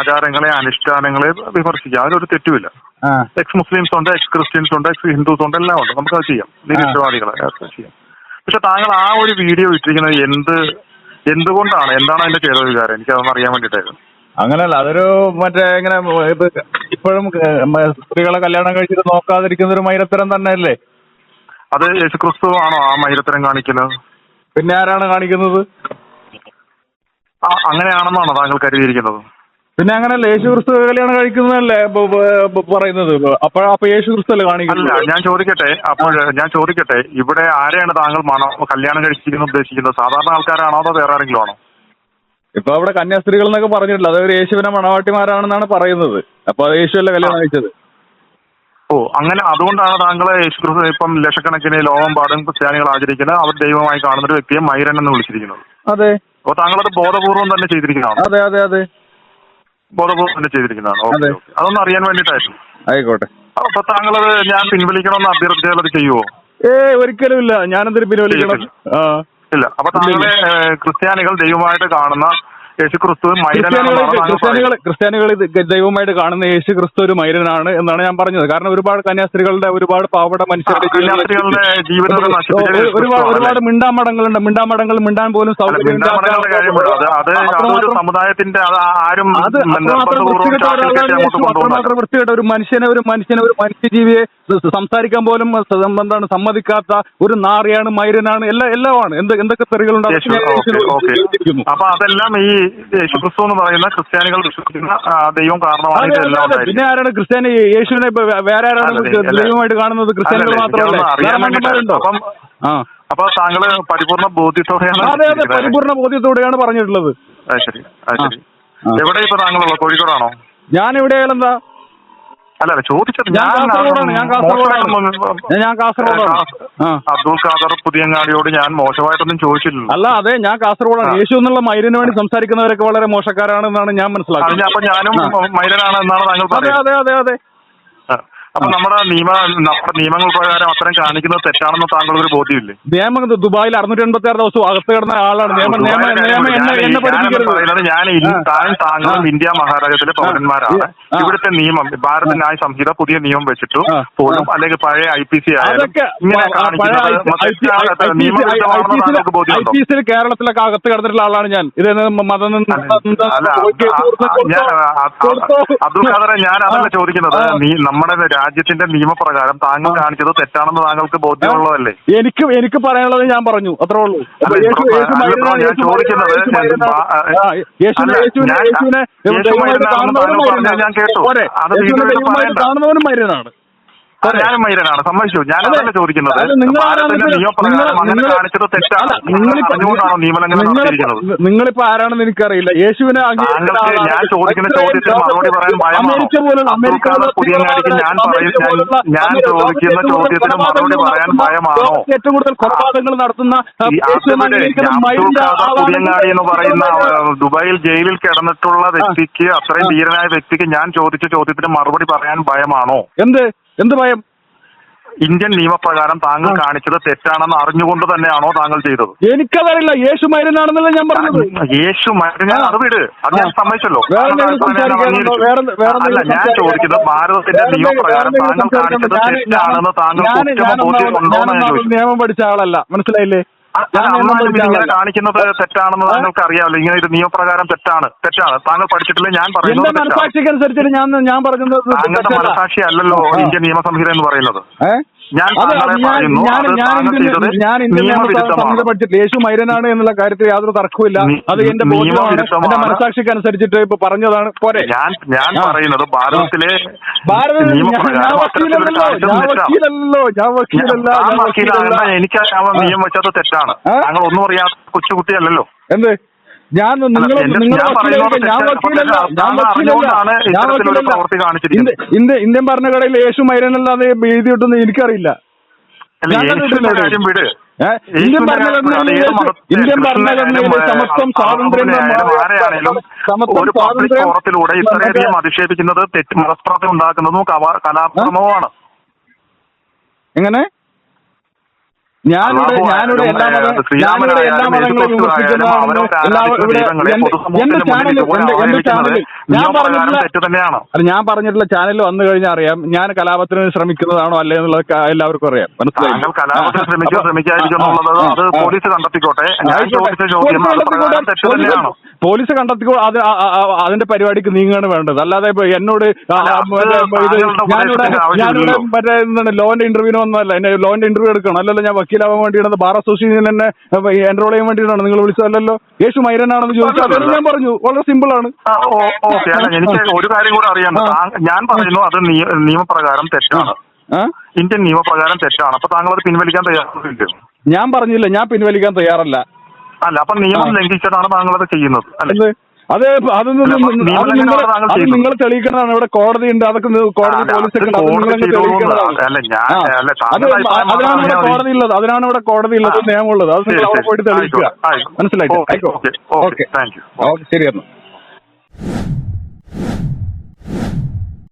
ആചാരങ്ങളെ അനുഷ്ഠാനങ്ങളെ വിമർശിക്കാം അതിലൊരു തെറ്റുമില്ല. എക്സ് മുസ്ലിംസ് ഉണ്ട് എക്സ് ക്രിസ്ത്യൻസ് ഉണ്ട് എക്സ് ഹിന്ദുസ് ഉണ്ട് എല്ലാം ഉണ്ട്. നമുക്ക് അത് ചെയ്യാം നിരീശ്വരവാദികളെ ചെയ്യാം. പക്ഷെ താങ്കൾ ആ ഒരു വീഡിയോ ഇട്ടിരിക്കുന്നത് എന്ത് എന്തുകൊണ്ടാണ്? എന്താണ് അതിന്റെ ചെയ്ത വിചാരം എനിക്ക് അതൊന്നും അറിയാൻ വേണ്ടിയിട്ടായിരുന്നു. അങ്ങനല്ല അതൊരു മറ്റേ ഇങ്ങനെ ഇപ്പോഴും സ്ത്രീകളെ കല്യാണം കഴിച്ചിട്ട് നോക്കാതിരിക്കുന്ന ഒരു മൈരത്തരം തന്നെയല്ലേ? അത് യേശുക്രിസ്തു ആണോ ആ മൈരത്തരം കാണിക്കുന്നത്? പിന്നെ ആരാണ് കാണിക്കുന്നത്? ആ അങ്ങനെയാണെന്നാണോ താങ്കൾ കരുതിയിരിക്കുന്നത്? പിന്നെ അങ്ങനല്ല യേശു ക്രിസ്തു കല്യാണം കഴിക്കുന്നതല്ലേ പറയുന്നത്? അപ്പൊ അപ്പൊ യേശു ക്രിസ്തു അല്ലേ കാണിക്കുന്നത്? ഞാൻ ചോദിക്കട്ടെ അപ്പോൾ ഞാൻ ചോദിക്കട്ടെ ഇവിടെ ആരെയാണ് താങ്കൾ മണോ കല്യാണം കഴിച്ചിരിക്കുന്നത് ഉദ്ദേശിക്കുന്നത്? സാധാരണ ആൾക്കാരാണോ അതോ വേറെ ആരെങ്കിലും ആണോ? ഇപ്പൊ അവിടെ കന്യാസ്ത്രീകൾ എന്നൊക്കെ പറഞ്ഞിട്ടില്ല. അതായത് യേശുവിനെ മണവാട്ടിമാരാണെന്നാണ് പറയുന്നത്. അപ്പൊ അത് യേശു അല്ലേ കല്യാണം കഴിച്ചത്? ഓ അങ്ങനെ അതുകൊണ്ടാണ് താങ്കൾ യേശുക്രിസ്തു ഇപ്പം ലക്ഷക്കണക്കിന് ലോകം പാടും ക്രിസ്ത്യാനികൾ ആചരിക്കുന്നത് അവർ ദൈവമായി കാണുന്ന ഒരു വ്യക്തിയെ മൈരൻ എന്ന് വിളിച്ചിരിക്കുന്നത്. അതെ. അപ്പോൾ താങ്കളത് ബോധപൂർവം തന്നെ ചെയ്തിരിക്കുന്നതാണ്. അതെ അതെ അതെ. ബോധപൂർവം തന്നെ ചെയ്തിരിക്കുന്നതാണ്. ഓക്കെ അതെ. ഓക്കെ. അതൊന്ന് അറിയാൻ വേണ്ടിയിട്ടായിരുന്നു. ആയിക്കോട്ടെ. അപ്പൊ താങ്കളത് ഞാൻ പിൻവലിക്കണമെന്ന് അഭ്യർത്ഥിച്ചാൽ അത് ചെയ്യുമോ ഏ ഒരിക്കലും ഇല്ല. ഞാനെന്തൊരു പിൻവലിക്കണം? ആ. ഇല്ല. അപ്പൊ താങ്കളെ ഏഹ്, ക്രിസ്ത്യാനികൾ ദൈവമായിട്ട് കാണുന്ന യേശുക്രിസ്തു ക്രിസ്തു ക്രിസ്ത്യാനികൾ ക്രിസ്ത്യാനികൾ ദൈവമായിട്ട് കാണുന്ന യേശു ക്രിസ്തു ഒരു മൈരനാണ് എന്നാണ് ഞാൻ പറഞ്ഞത്. കാരണം ഒരുപാട് കന്യാസ്ത്രീകളുടെ ഒരുപാട് പാവട മനുഷ്യരുടെ ഒരുപാട് ഒരുപാട് മിണ്ടാമടങ്ങളുണ്ട്. മിണ്ടാമടങ്ങൾ മിണ്ടാൻ പോലും സമുദായത്തിന്റെ ആരും അത് അത്രമാത്രം വൃത്തികെട്ട ഒരാളാണ് യേശു. അത്രമാത്രം വൃത്തികെട്ട ഒരു മനുഷ്യനെ ഒരു മനുഷ്യനെ ഒരു മനുഷ്യജീവിയെ സംസാരിക്കാൻ പോലും എന്താണ് സമ്മതിക്കാത്ത ഒരു നാറിയാണ് മൈരനാണ് എല്ലാ എല്ലാമാണ്. എന്ത് എന്തൊക്കെ തെറികളുണ്ട്? യേശു. അപ്പൊ അതെല്ലാം ഈ യേശുക്രിസ്തു എന്ന് പറയുന്ന ക്രിസ്ത്യാനികൾ വിശ്വസിക്കുന്ന ദൈവം കാരണമാണ് ഇതെല്ലാം പിന്നെ ആരാണ് ക്രിസ്ത്യാനി? യേശുവിനെ വേറെ ആരാണ്. ദൈവമായിട്ട് കാണുന്നത് ക്രിസ്ത്യാനികൾ മാത്രമല്ല. അപ്പം അപ്പൊ താങ്കൾ പരിപൂർണ ബോധ്യത്തോടെയാണ് അതെ അതെ പരിപൂർണ ബോധ്യത്തോടെയാണ് പറഞ്ഞിട്ടുള്ളത്. ശരി ശരി. എവിടെ ഇപ്പൊ താങ്കളുള്ള കോഴിക്കോടാണോ? ഞാൻ എവിടെയായാലും എന്താ അല്ല ചോദിച്ചത് ഞാൻ കാസർഗോഡാണ്, ഞാൻ കാസർഗോഡാണ്. ഞാൻ കാസർഗോഡാണ്. അബ്ദുൾ ഖാദർ പുതിയങ്ങാടിയോട് ഞാൻ മോശമായിട്ടൊന്നും ചോദിച്ചില്ല അല്ല അതെ ഞാൻ കാസർഗോഡാണ്. യേശു എന്നുള്ള മൈലിന് വേണ്ടി സംസാരിക്കുന്നവരൊക്കെ വളരെ മോശക്കാരാണെന്നാണ് ഞാൻ മനസ്സിലാക്കുന്നത് അപ്പൊ ഞാനും. മൈലനാണ് എന്നാണ് താങ്കൾ അതെ അതെ അതെ അതെ. അപ്പൊ നമ്മുടെ നിയമ നമ്മുടെ നിയമങ്ങൾ പ്രകാരം അത്തരം കാണിക്കുന്നത് തെറ്റാണെന്ന് താങ്കൾ ഒരു ബോധ്യമില്ലേ? നിയമം ഇത് ദുബായിൽ അറുന്നൂറ്റി എൺപത്തി ആറ് ദിവസം അകത്ത് കിടന്ന ആളാണ്. നിയമം നിയമ നിയമം എന്നെ എന്നെ പഠിപ്പിക്കരുത്. പറയുന്നത് ഞാൻ. താനും താങ്കളും ഇന്ത്യ മഹാരാജ്യത്തിലെ പൗരന്മാരാണ്. ഇവിടുത്തെ നിയമം ഭാരത ന്യായ സംഹിത പുതിയ നിയമം വെച്ചിട്ടു. പോലും അല്ലെങ്കിൽ പഴയ ഐ പി സി ആയാലും ഇങ്ങനെ കാണിക്കുന്നത് താങ്കൾക്ക് കേരളത്തിലൊക്കെ അകത്ത് കിടന്നിട്ടുള്ള ആളാണ് ഞാൻ. ഇത് മതം അബ്ദുൾ ഖാദറെ ഞാൻ അതല്ല ചോദിക്കുന്നത്. നീ നമ്മുടെ രാജ്യത്തിന്റെ നിയമപ്രകാരം താങ്കൾ. കാണിച്ചത് തെറ്റാണെന്ന് താങ്കൾക്ക് ബോധ്യമുള്ളതല്ലേ എനിക്ക് എനിക്ക് പറയാനുള്ളത് ഞാൻ പറഞ്ഞു അത്രേ ഉള്ളൂ ഞാൻ ചോദിക്കുന്നത് ഞാൻ- കേട്ടു. അത്. കാണുന്നവനും മൈരനാണ് ആ, ഞാനും മൈരനാണ്. സമ്മതിച്ചു. അതെ. ചോദിക്കുന്നത്. ഭാരതത്തിന്റെ നിയമപ്രകാരം അങ്ങനെ കാണിച്ചത് തെറ്റാണ് നിങ്ങളിപ്പോ- നിയമലംഘനം നിങ്ങളിപ്പോ- നടത്തിയിരിക്കുന്നത്? നിങ്ങളിപ്പോ ആരാണെന്ന് എനിക്കറിയില്ല. യേശുവിനെ ഞാൻ ചോദിക്കുന്ന ചോദ്യത്തിന് മറുപടി പറയാൻ ഭയമാണോ? പുതിയങ്ങാടിക്ക് ഞാൻ ഞാൻ- ചോദിക്കുന്ന ചോദ്യത്തിന് മറുപടി പറയാൻ ഭയമാണോ? ഏറ്റവും കൂടുതൽ കൊലപാതകങ്ങൾ നടത്തുന്ന പുതിയങ്ങാടി എന്ന് പറയുന്ന ദുബായിൽ ജയിലിൽ കിടന്നിട്ടുള്ള വ്യക്തിക്ക് അത്രയും ധീരനായ വ്യക്തിക്ക് ഞാൻ ചോദിച്ച ചോദ്യത്തിന് മറുപടി പറയാൻ ഭയമാണോ? എന്ത്? എന്ത് ഭയം? ഇന്ത്യൻ നിയമപ്രകാരം താങ്കൾ. കാണിച്ചത് തെറ്റാണെന്ന് അറിഞ്ഞുകൊണ്ട് തന്നെയാണോ താങ്കൾ ചെയ്തത്? എനിക്കതറിയില്ല. യേശു മരുന്നാണെന്നല്ലേ ഞാൻ പറഞ്ഞത്. യേശു മരുന്ന് അത് വിട് അത് ഞാൻ. സമ്മതിച്ചല്ലോ. അല്ല ഞാൻ ചോദിക്കുന്നത്? ഭാരതത്തിന്റെ നിയമപ്രകാരം താങ്കൾ കാണിച്ചത്? തെറ്റാണെന്ന് താങ്കൾ നിയമം പഠിച്ച ആളല്ല. മനസ്സിലായില്ലേ? കാണിക്കുന്നത്? തെറ്റാണെന്ന് താങ്കൾക്ക് അറിയാമല്ലോ. ഇങ്ങനെ ഒരു നിയമപ്രകാരം തെറ്റാണ്. തെറ്റാണ്. താങ്കൾ പഠിച്ചിട്ടില്ല ഞാൻ പറയുന്നത് ഞാൻ ഞാൻ പറഞ്ഞത് താങ്കളുടെ മനസാക്ഷി അല്ലല്ലോ ഇന്ത്യൻ നിയമസംഹിത എന്ന് പറയുന്നത്? ഞാൻ ഞാൻ ഇന്ത്യൻ പഠിച്ചിട്ട് യേശു മൈരനാണ് എന്നുള്ള കാര്യത്തിൽ യാതൊരു തർക്കവുമില്ല. അത് എന്റെ. എന്റെ മനസാക്ഷിക്ക് അനുസരിച്ചിട്ട് ഇപ്പൊ പറഞ്ഞതാണ്. പോരെ. ഞാൻ ഞാൻ പറയുന്നത് ഭാരതത്തിലെ ഭാരതത്തിൽ ഞാൻ- വക്കീലല്ലോ. വക്കീലല്ലോ. വക്കീലല്ല നിയമം വെച്ചത് തെറ്റാണ്? താങ്കൾ ഒന്നും അറിയാത്ത കൊച്ചുകുട്ടിയല്ലല്ലോ. എന്ത്? ഞാൻ നിങ്ങൾ ഇന്ത്യ- ഇന്ത്യ ഇന്ത്യൻ ഭരണഘടനയിൽ യേശു മൈരനല്ലാതെ എഴുതി കിട്ടുന്നത് എനിക്കറിയില്ല? ഇന്ത്യൻ ഭരണഘടനയിൽ ഇന്ത്യൻ ഭരണഘടനയിലെ സമത്വം സ്വാതന്ത്ര്യം സമത്വം ഒരു പബ്ലിക് സ്വാതന്ത്ര്യം ഫോറത്തിലൂടെ ഇത്രയധികം അധിക്ഷേപിക്കുന്നത് തെറ്റ് മനസ്പ്രാർത്ഥന ഉണ്ടാക്കുന്നതും കലാ- കലാക്രമവുമാണ് എങ്ങനെ? ഞാനിവിടെ ഞാനിവിടെ എല്ലാ ഞാനിവിടെ എല്ലാ മതങ്ങളെയും എല്ലാ ഇവിടെ എന്റെ ചാനൽ ഞാൻ പറഞ്ഞിട്ടുള്ള അല്ല ഞാൻ പറഞ്ഞിട്ടുള്ള ചാനൽ വന്നു കഴിഞ്ഞാൽ അറിയാം. ഞാൻ കലാപത്തിന് ശ്രമിക്കുന്നതാണോ അല്ലേ എന്നുള്ളത് എല്ലാവർക്കും അറിയാം. മനസ്സിലായി? താങ്കൾ കലാപത്തിൽ ശ്രമിക്കോ ശ്രമിക്കാതിരിക്കോ അത് പോലീസ് കണ്ടെത്തിക്കോട്ടെ. ഞാൻ ചോദിച്ച ചോദ്യം തന്നെയാണോ പോലീസ് കണ്ടെത്തിക്കോ അത് അതിന്റെ പരിപാടിക്ക് നീങ്ങാണ് വേണ്ടത്. അല്ലാതെ ഇപ്പൊ എന്നോട് ഞാനിവിടെ ഞാനിവിടെ മറ്റേ എന്താണ് ലോന്റെ ഇന്റർവ്യൂവിന് വന്നതല്ല? എന്നെ ലോന്റെ ഇന്റർവ്യൂ എടുക്കണം. അല്ലല്ലോ ഞാൻ വക്കീലാവാൻ വേണ്ടിയാണ് ബാർ അസോസിയേഷൻ എന്നെ എൻറോൾ ചെയ്യാൻ വേണ്ടിയിട്ടാണ്. നിങ്ങൾ വിളിച്ചതല്ലോ യേശു മൈരനാണെന്ന് ചോദിച്ചാൽ അല്ലല്ല. ഞാൻ പറഞ്ഞു. വളരെ സിമ്പിൾ ആണ്. ഓക്കെ. അല്ല എനിക്ക് ഒരു കാര്യം കൂടെ അറിയാൻ ഞാൻ പറയുന്നു അത് നിയമപ്രകാരം തെറ്റാണ്. ഇന്ത്യൻ നിയമപ്രകാരം തെറ്റാണ്. അപ്പൊ താങ്കൾ അത് പിൻവലിക്കാൻ തയ്യാറില്ല ഞാൻ പറഞ്ഞില്ല ഞാൻ പിൻവലിക്കാൻ തയ്യാറല്ല. അല്ല അപ്പൊ നിയമം ലംഘിച്ചതാണ് ലംഘിച്ചിട്ടാണ് താങ്കൾ അത് ചെയ്യുന്നത് അല്ലെ? അത് അത് നിങ്ങൾ തെളിയിക്കണതാണ് അത് നിങ്ങൾ തെളിയിക്കുന്നതാണ് ഇവിടെ കോടതി ഉണ്ട് അതൊക്കെ കോടതി അല്ല, പോലീസ് അത് ഒക്കെ ഉണ്ട്. അത് കോടതി നിങ്ങളങ്ങ് ചെയ്തോളൂ. തെളിയിക്കേണ്ടതാണ് അല്ല, ഞാൻ- അല്ല, അത് താങ്കളുടെ അഭിപ്രായം അതിനാണ് ഇവിടെ. കോടതി ഉള്ളത് അതിനാണ് ഇവിടെ കോടതി ഉള്ളത് നിയമമുള്ളത്. അത് നിങ്ങൾ അവിടെ പോയിട്ട് തെളിയിക്കുക. മനസ്സിലായിട്ട് ഓക്കെ, ശരി എന്നാ.